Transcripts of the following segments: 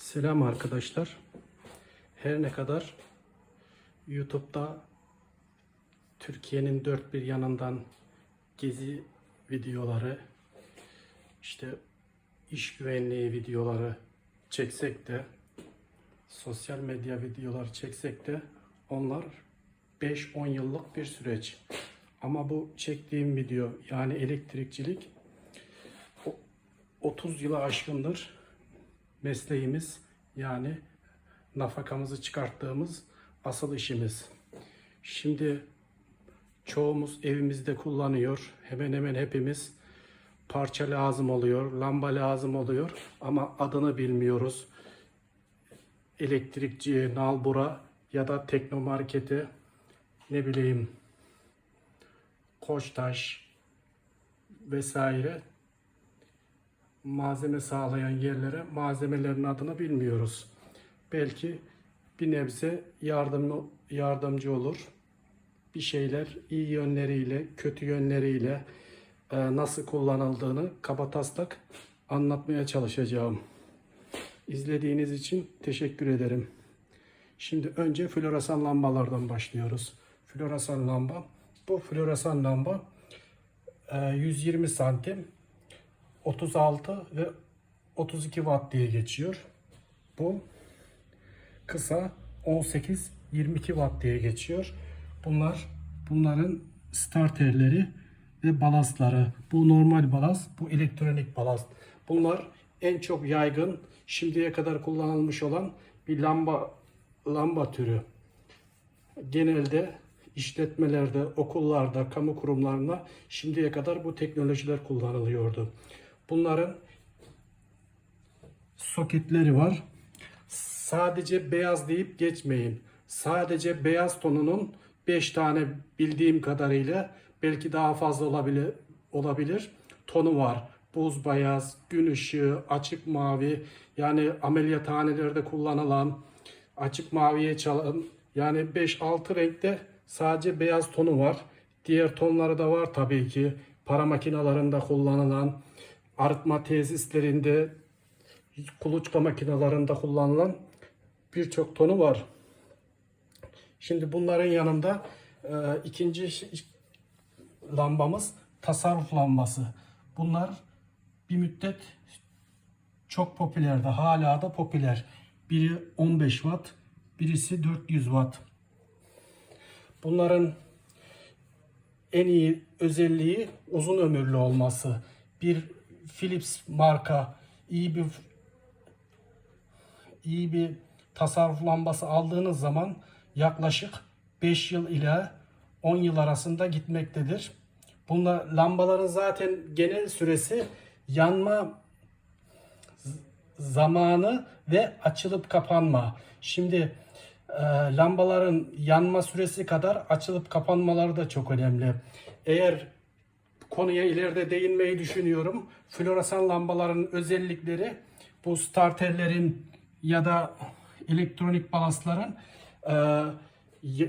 Selam arkadaşlar. Her ne kadar YouTube'da Türkiye'nin dört bir yanından gezi videoları, işte iş güvenliği videoları çeksek de, sosyal medya videoları çeksek de onlar 5-10 yıllık bir süreç. Ama bu çektiğim video yani elektrikçilik o- 30 yıla aşkındır mesleğimiz yani nafakamızı çıkarttığımız asıl işimiz. Şimdi çoğumuz evimizde kullanıyor. Hemen hemen hepimiz parça lazım oluyor, lamba lazım oluyor ama adını bilmiyoruz. Elektrikçi, nalbura ya da teknomarkete ne bileyim Koçtaş vesaire malzeme sağlayan yerlere malzemelerin adını bilmiyoruz. Belki bir nebze yardımlı, yardımcı olur. Bir şeyler iyi yönleriyle, kötü yönleriyle e, nasıl kullanıldığını kabataslak anlatmaya çalışacağım. İzlediğiniz için teşekkür ederim. Şimdi önce floresan lambalardan başlıyoruz. Floresan lamba. Bu floresan lamba e, 120 santim 36 ve 32 watt diye geçiyor. Bu kısa 18 22 watt diye geçiyor. Bunlar bunların starterleri ve balastları. Bu normal balast, bu elektronik balast. Bunlar en çok yaygın şimdiye kadar kullanılmış olan bir lamba lamba türü. Genelde işletmelerde, okullarda, kamu kurumlarında şimdiye kadar bu teknolojiler kullanılıyordu. Bunların soketleri var. Sadece beyaz deyip geçmeyin. Sadece beyaz tonunun 5 tane bildiğim kadarıyla belki daha fazla olabilir olabilir tonu var. Buz beyaz, gün ışığı, açık mavi yani ameliyathanelerde kullanılan açık maviye çalan yani 5-6 renkte sadece beyaz tonu var. Diğer tonları da var tabii ki. Para makinalarında kullanılan, arıtma tesislerinde, kuluçka makinalarında kullanılan birçok tonu var. Şimdi bunların yanında e, ikinci lambamız tasarruf lambası. Bunlar bir müddet çok popülerdi. Hala da popüler. Biri 15 watt, birisi 400 watt. Bunların en iyi özelliği uzun ömürlü olması. Bir Philips marka iyi bir iyi bir tasarruf lambası aldığınız zaman yaklaşık 5 yıl ile 10 yıl arasında gitmektedir. Bunlar lambaların zaten genel süresi yanma zamanı ve açılıp kapanma. Şimdi e, lambaların yanma süresi kadar açılıp kapanmaları da çok önemli. Eğer konuya ileride değinmeyi düşünüyorum. Floresan lambaların özellikleri bu starterlerin ya da elektronik balastların e,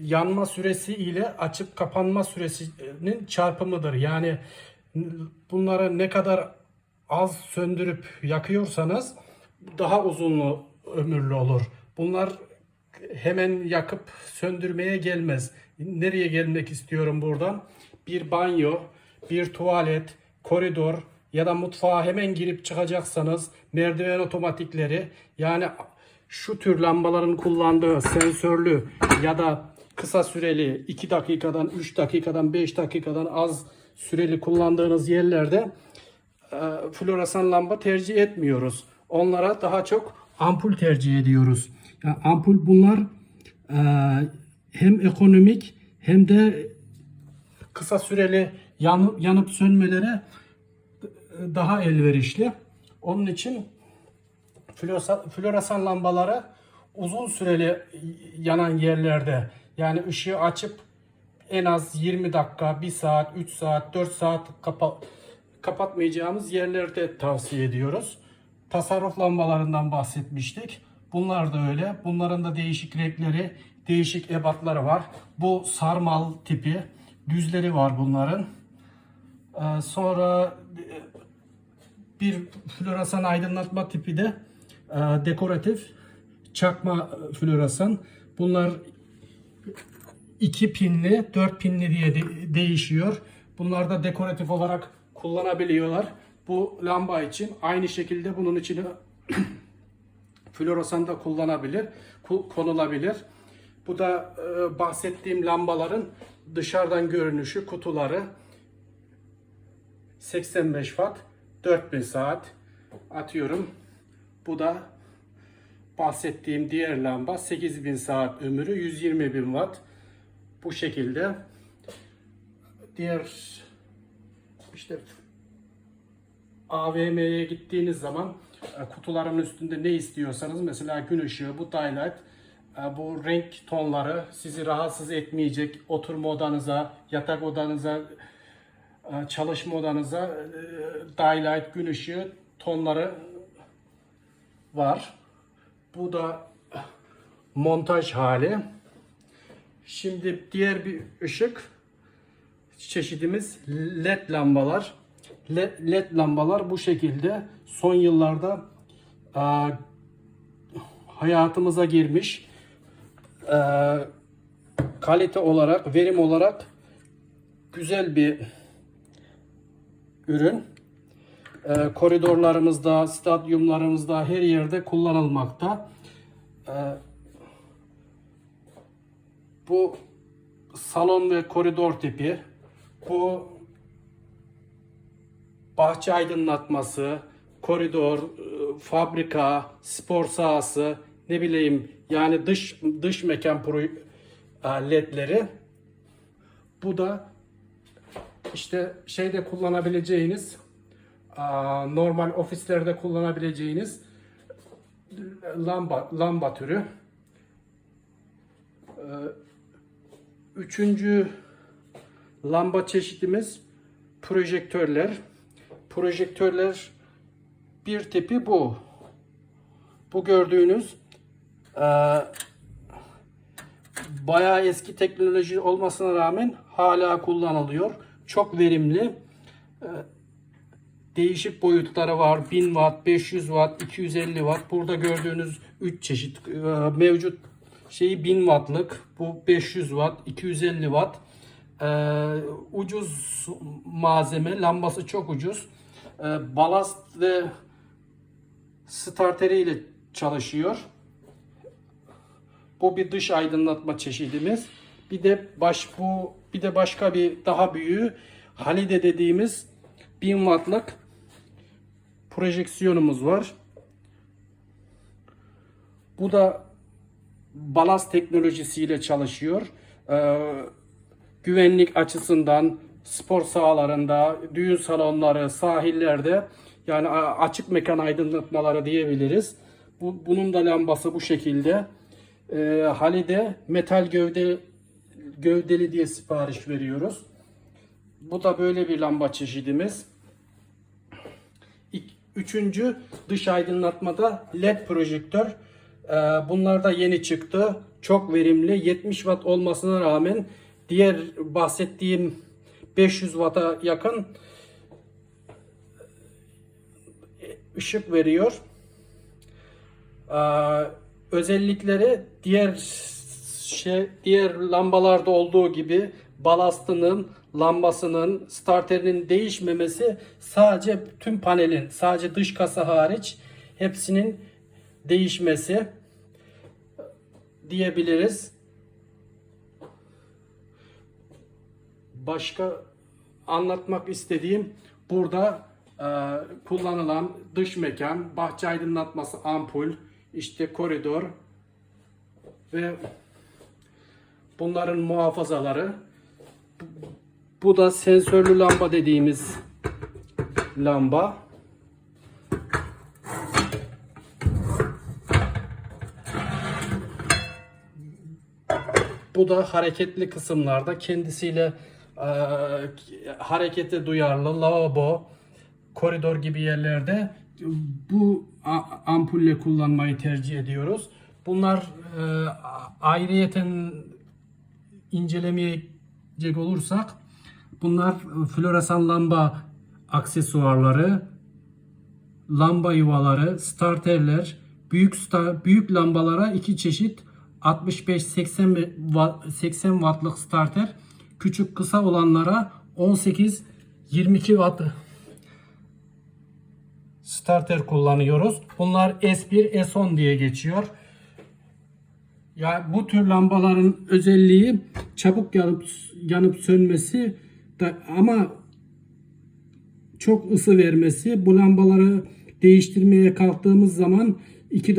yanma süresi ile açıp kapanma süresinin çarpımıdır. Yani bunları ne kadar az söndürüp yakıyorsanız daha uzunlu ömürlü olur. Bunlar hemen yakıp söndürmeye gelmez. Nereye gelmek istiyorum buradan? Bir banyo, bir tuvalet, koridor ya da mutfağa hemen girip çıkacaksanız merdiven otomatikleri yani şu tür lambaların kullandığı sensörlü ya da kısa süreli 2 dakikadan 3 dakikadan 5 dakikadan az süreli kullandığınız yerlerde e, floresan lamba tercih etmiyoruz. Onlara daha çok ampul tercih ediyoruz. Yani ampul bunlar e, hem ekonomik hem de kısa süreli yanıp, sönmelere daha elverişli. Onun için floresan, lambaları uzun süreli yanan yerlerde yani ışığı açıp en az 20 dakika, 1 saat, 3 saat, 4 saat kapa kapatmayacağımız yerlerde tavsiye ediyoruz. Tasarruf lambalarından bahsetmiştik. Bunlar da öyle. Bunların da değişik renkleri, değişik ebatları var. Bu sarmal tipi. Düzleri var bunların. Ee, sonra e, bir floresan aydınlatma tipi de e, dekoratif çakma floresan. Bunlar 2 pinli, 4 pinli diye de- değişiyor. Bunlar da dekoratif olarak kullanabiliyorlar. Bu lamba için aynı şekilde bunun içine floresan da kullanabilir, ku- konulabilir. Bu da e, bahsettiğim lambaların dışarıdan görünüşü, kutuları 85 watt, 4000 saat atıyorum. Bu da bahsettiğim diğer lamba 8000 saat ömrü 120 bin watt. Bu şekilde diğer işte AVM'ye gittiğiniz zaman e, kutuların üstünde ne istiyorsanız mesela gün ışığı, bu daylight, e, bu renk tonları sizi rahatsız etmeyecek oturma odanıza, yatak odanıza, çalışma odanıza e, daylight, gün ışığı tonları var. Bu da montaj hali. Şimdi diğer bir ışık çeşidimiz led lambalar. LED, LED lambalar bu şekilde son yıllarda e, hayatımıza girmiş. E, kalite olarak, verim olarak güzel bir ürün. E, koridorlarımızda, stadyumlarımızda her yerde kullanılmakta. E, bu salon ve koridor tipi. Bu bahçe aydınlatması, koridor, e, fabrika, spor sahası, ne bileyim yani dış dış mekan pro, e, ledleri. Bu da işte şeyde kullanabileceğiniz normal ofislerde kullanabileceğiniz lamba lamba türü. E, Üçüncü lamba çeşidimiz projektörler. Projektörler bir tipi bu. Bu gördüğünüz bayağı eski teknoloji olmasına rağmen hala kullanılıyor. Çok verimli. Eee, değişik boyutları var. 1000 watt, 500 watt, 250 watt. Burada gördüğünüz 3 çeşit eee, mevcut şeyi 1000 wattlık. Bu 500 watt, 250 watt. Eee, ucuz malzeme. Lambası çok ucuz. Eee, balast ve starteriyle çalışıyor. Bu bir dış aydınlatma çeşidimiz. Bir de baş bu bir de başka bir daha büyüğü Halide dediğimiz 1000 wattlık projeksiyonumuz var. Bu da balast teknolojisiyle çalışıyor. Ee, güvenlik açısından spor sahalarında, düğün salonları, sahillerde yani açık mekan aydınlatmaları diyebiliriz. Bu, bunun da lambası bu şekilde. Ee, Halide metal gövde gövdeli diye sipariş veriyoruz. Bu da böyle bir lamba çeşidimiz. Üçüncü dış aydınlatmada LED projektör. Ee, Bunlar da yeni çıktı. Çok verimli. 70 watt olmasına rağmen diğer bahsettiğim 500 watt'a yakın ışık veriyor. Ee, özellikleri diğer şey diğer lambalarda olduğu gibi balastının, lambasının, starterinin değişmemesi sadece tüm panelin, sadece dış kasa hariç hepsinin değişmesi diyebiliriz. Başka anlatmak istediğim burada e, kullanılan dış mekan, bahçe aydınlatması ampul, işte koridor ve bunların muhafazaları. Bu- da sensörlü lamba dediğimiz lamba. Bu da hareketli kısımlarda kendisiyle e, harekete duyarlı lavabo, koridor gibi yerlerde bu ampulle kullanmayı tercih ediyoruz. Bunlar e, ayrıyeten incelemeyecek olursak bunlar floresan lamba aksesuarları, lamba yuvaları, starterler, büyük sta- büyük lambalara iki çeşit 65-80 ve- wa- 80 wattlık starter. Küçük kısa olanlara 18-22 watt starter kullanıyoruz. Bunlar S1, S10 diye geçiyor. Ya bu tür lambaların özelliği çabuk yanıp yanıp sönmesi da ama çok ısı vermesi. Bu lambaları değiştirmeye kalktığımız zaman iki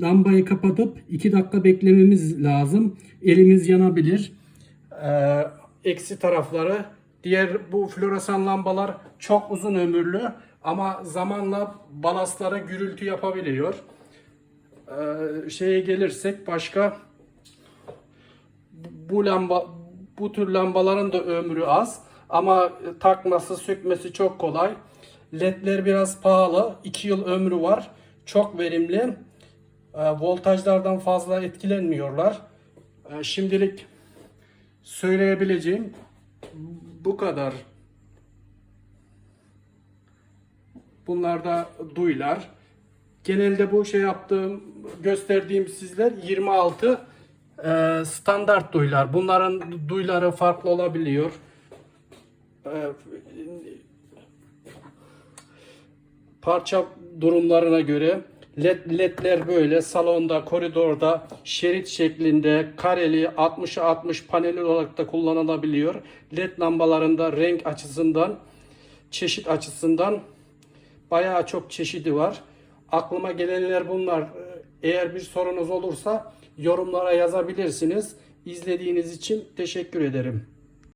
lambayı kapatıp iki dakika beklememiz lazım. Elimiz yanabilir. Ee, eksi tarafları diğer bu floresan lambalar çok uzun ömürlü ama zamanla balastlara gürültü yapabiliyor. Ee, şeye gelirsek başka bu lamba bu tür lambaların da ömrü az ama takması sökmesi çok kolay. LED'ler biraz pahalı. 2 yıl ömrü var. Çok verimli. Ee, voltajlardan fazla etkilenmiyorlar. Ee, şimdilik söyleyebileceğim bu kadar. Bunlar da duylar. Genelde bu şey yaptığım, gösterdiğim sizler 26 e, standart duylar. Bunların duyları farklı olabiliyor. E, parça durumlarına göre led, ledler böyle salonda, koridorda, şerit şeklinde, kareli 60'a 60 paneli olarak da kullanılabiliyor. Led lambalarında renk açısından, çeşit açısından bayağı çok çeşidi var. Aklıma gelenler bunlar. Eğer bir sorunuz olursa yorumlara yazabilirsiniz. İzlediğiniz için teşekkür ederim.